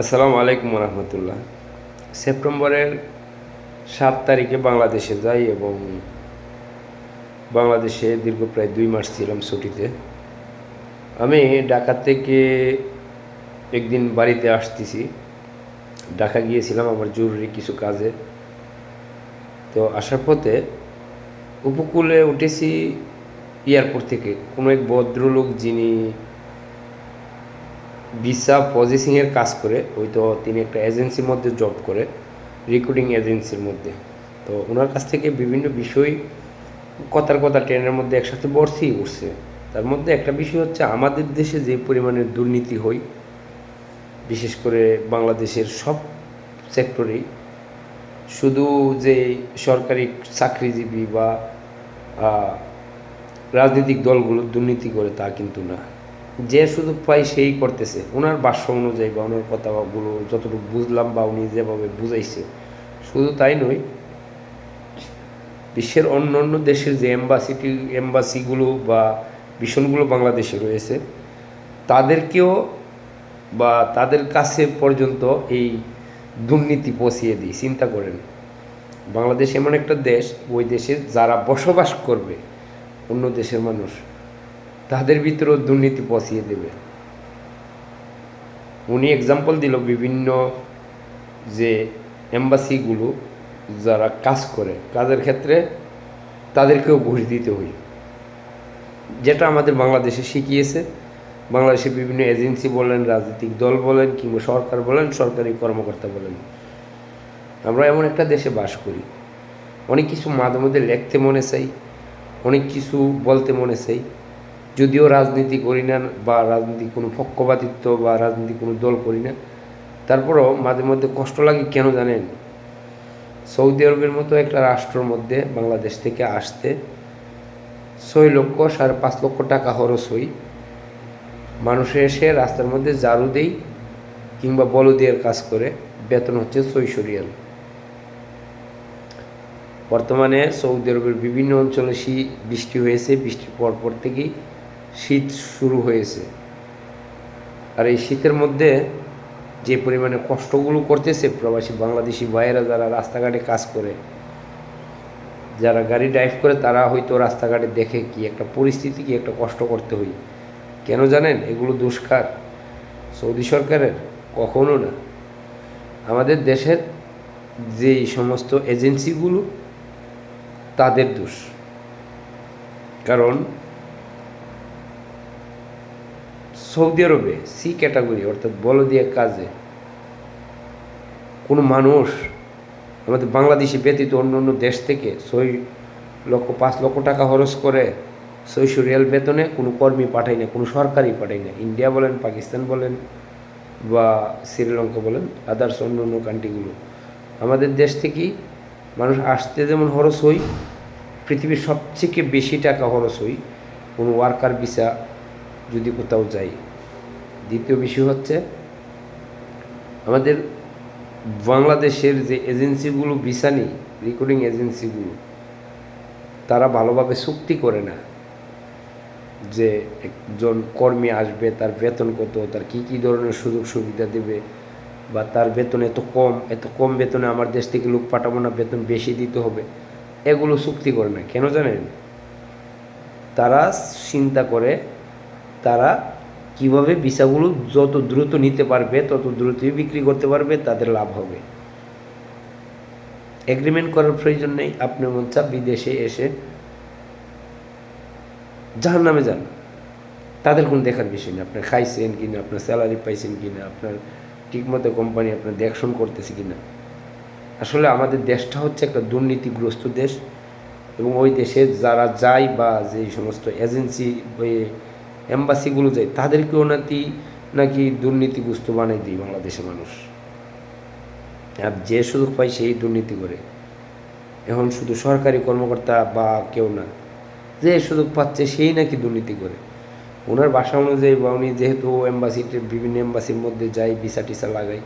আসসালামু আলাইকুম রহমতুল্লাহ সেপ্টেম্বরের সাত তারিখে বাংলাদেশে যাই এবং বাংলাদেশে দীর্ঘ প্রায় দুই মাস ছিলাম ছুটিতে। আমি ঢাকা থেকে একদিন বাড়িতে আসতেছি। ঢাকা গিয়েছিলাম আমার জরুরি কিছু কাজে। তো আসার পথে উপকূলে উঠেছি এয়ারপোর্ট থেকে। কোনো এক ভদ্রলোক যিনি ভিসা প্রসেসিংয়ের কাজ করে ওই তো তিনি একটা এজেন্সির মধ্যে জব করে রিক্রুটিং এজেন্সির মধ্যে। তো ওনার কাছ থেকে বিভিন্ন বিষয় কথার কথা ট্রেনের মধ্যে একসাথে বর্ষেই উঠছে। তার মধ্যে একটা বিষয় হচ্ছে, আমাদের দেশে যে পরিমাণের দুর্নীতি হয়, বিশেষ করে বাংলাদেশের সব সেক্টরেই শুধু যে সরকারি চাকরিজীবী বা রাজনৈতিক দলগুলো দুর্নীতি করে তা কিন্তু না। যে সুযোগ পাই সেই করতেছে। ওনার ভাষ্য অনুযায়ী বা ওনার কথাগুলো যতটুকু বুঝলাম বা উনি যেভাবে বুঝাইছে, শুধু তাই নয়, বিশ্বের অন্য অন্য দেশের যে এম্বাসিটি, এম্বাসিগুলো বা মিশনগুলো বাংলাদেশে রয়েছে, তাদেরকেও বা তাদের কাছে পর্যন্ত এই দুর্নীতি পৌঁছিয়ে দিই, চিন্তা করেন। বাংলাদেশ এমন একটা দেশ, ওই দেশে যারা বসবাস করবে, অন্য দেশের মানুষ তাদের ভিতরেও দুর্নীতি পৌঁছিয়ে দেবে। উনি এক্সাম্পল দিল বিভিন্ন যে এম্বাসিগুলো যারা কাজ করে, কাজের ক্ষেত্রে তাদেরকেও ঘুষ দিতে হয়। যেটা আমাদের বাংলাদেশে শিখিয়েছে। বাংলাদেশের বিভিন্ন এজেন্সি বলেন, রাজনৈতিক দল বলেন কিংবা সরকার বলেন, সরকারি কর্মকর্তা বলেন। আমরা এমন একটা দেশে বাস করি। অনেক কিছু মাঝে মধ্যে লিখতে মনে চাই, অনেক কিছু বলতে মনে চাই। যদিও রাজনীতি করি না বা রাজনীতি কোনো পক্ষপাতিত্ব বা রাজনীতি কোনো দল করি না, তারপরও মাঝে মধ্যে কষ্ট লাগে কেন জানেন? সৌদি আরবের মতো একটা রাষ্ট্রের মধ্যে বাংলাদেশ থেকে আসতে ছয় লক্ষ সাড়ে পাঁচ লক্ষ টাকা খরচ হই মানুষে এসে রাস্তার মধ্যে জারু দেই কিংবা বলদিয়ার কাজ করে, বেতন হচ্ছে ছয়শো বর্তমানে সৌদি আরবের বিভিন্ন অঞ্চলে বৃষ্টি হয়েছে, বৃষ্টির পর পর থেকেই শীত শুরু হয়েছে। আর এই শীতের মধ্যে যে পরিমাণে কষ্টগুলো করতেছে প্রবাসী বাংলাদেশি ভাইয়েরা যারা রাস্তাঘাটে কাজ করে, যারা গাড়ি ড্রাইভ করে, তারা হয়তো রাস্তাঘাটে দেখে কি একটা পরিস্থিতি, কি একটা কষ্ট করতে হই কেন জানেন? এগুলো দুষ্কার। সৌদি সরকারের কখনো না। আমাদের দেশের যেই সমস্ত এজেন্সিগুলো তাদের দোষ। কারণ সৌদি আরবে সি ক্যাটাগরি, অর্থাৎ বলদিয়া কাজে, কোনো মানুষ আমাদের বাংলাদেশে ব্যতীত অন্য অন্য দেশ থেকে ছয় লক্ষ, পাঁচ লক্ষ টাকা খরচ করে ছয়শো রিয়াল বেতনে কোনো কর্মী পাঠায় না, কোনো সরকারই পাঠায় না। ইন্ডিয়া বলেন, পাকিস্তান বলেন বা শ্রীলঙ্কা বলেন আদার্স অন্য অন্য কান্ট্রিগুলো। আমাদের দেশ থেকেই মানুষ আসতে যেমন খরচ হই পৃথিবীর সবথেকে বেশি টাকা খরচ হই কোনো ওয়ার্কার ভিসা যদি কোথাও যাই। দ্বিতীয় বিষয় হচ্ছে, আমাদের বাংলাদেশের যে এজেন্সিগুলো, ভিসা নেই রিক্রুটিং এজেন্সিগুলো, তারা ভালোভাবে চুক্তি করে না যে একজন কর্মী আসবে, তার বেতন কত, তার কি কি ধরনের সুযোগ সুবিধা দেবে বা তার বেতন এত কম এত কম বেতনে আমার দেশ থেকে লোক পাঠাবো না, বেতন বেশি দিতে হবে। এগুলো চুক্তি করে না। কেন জানেন? তারা চিন্তা করে তারা কীভাবে ভিসাগুলো যত দ্রুত নিতে পারবে, তত দ্রুতই বিক্রি করতে পারবে, তাদের লাভ হবে। এগ্রিমেন্ট করার প্রয়োজন নেই। আপনি মন বিদেশে এসে যার নামে যান। তাদের কোনো দেখার বিষয় নেই। আপনার খাইছেন কিনা, আপনার স্যালারি পাইছেন কিনা, আপনার ঠিকমতো কোম্পানি আপনার দেখশন করতেছে কিনা। আসলে আমাদের দেশটা হচ্ছে একটা দুর্নীতিগ্রস্ত দেশ এবং ওই দেশে যারা যায় বা যে সমস্ত এজেন্সি এম্বাসিগুলো যায়, তাদেরকেও নাকি নাকি দুর্নীতিগ্রস্ত বানাই দিই বাংলাদেশের মানুষ। আর যে সুযোগ পায় সেই দুর্নীতি করে। এখন শুধু সরকারি কর্মকর্তা বা কেউ না, যে সুযোগ পাচ্ছে সেই নাকি দুর্নীতি করে। ওনার বাসা অনুযায়ী বা উনি যেহেতু এম্বাসিতে বিভিন্ন এম্বাসির মধ্যে যায়, ভিসা টিসা লাগায়,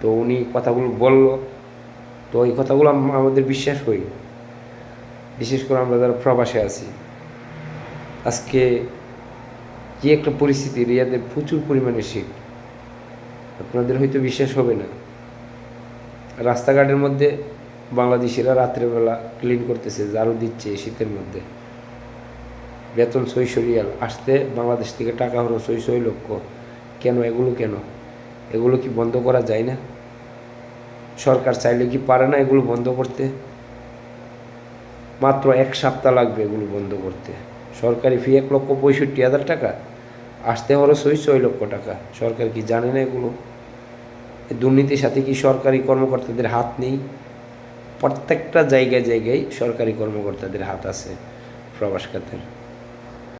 তো উনি কথাগুলো বলল, তো এই কথাগুলো আমাদের বিশ্বাস হই বিশেষ করে আমরা যারা প্রবাসে আছি। আজকে কি একটা পরিস্থিতি, রিয়াদের প্রচুর পরিমাণে শীত। আপনাদের হয়তো বিশ্বাস হবে না। রাস্তাঘাটের মধ্যে বাংলাদেশিরা রাত্রেবেলা ক্লিন করতেছে, ঝাড়ু দিচ্ছে শীতের মধ্যে। বেতন ছয়শো রিয়াল আসতে বাংলাদেশ থেকে টাকা হলো ছয় ছয় লক্ষ। কেন, এগুলো কেন? এগুলো কি বন্ধ করা যায় না? সরকার চাইলে কি পারে না এগুলো বন্ধ করতে? মাত্র এক সপ্তাহ লাগবে এগুলো বন্ধ করতে। সরকারি ফি এক লক্ষ পঁয়ষট্টি হাজার টাকা। আসতে হলো ছয় ছয় লক্ষ টাকা। সরকার কি জানে না এগুলো? দুর্নীতির সাথে কি সরকারি কর্মকর্তাদের হাত নেই? প্রত্যেকটা জায়গায় জায়গায় সরকারি কর্মকর্তাদের হাত আছে প্রবাস খাতের।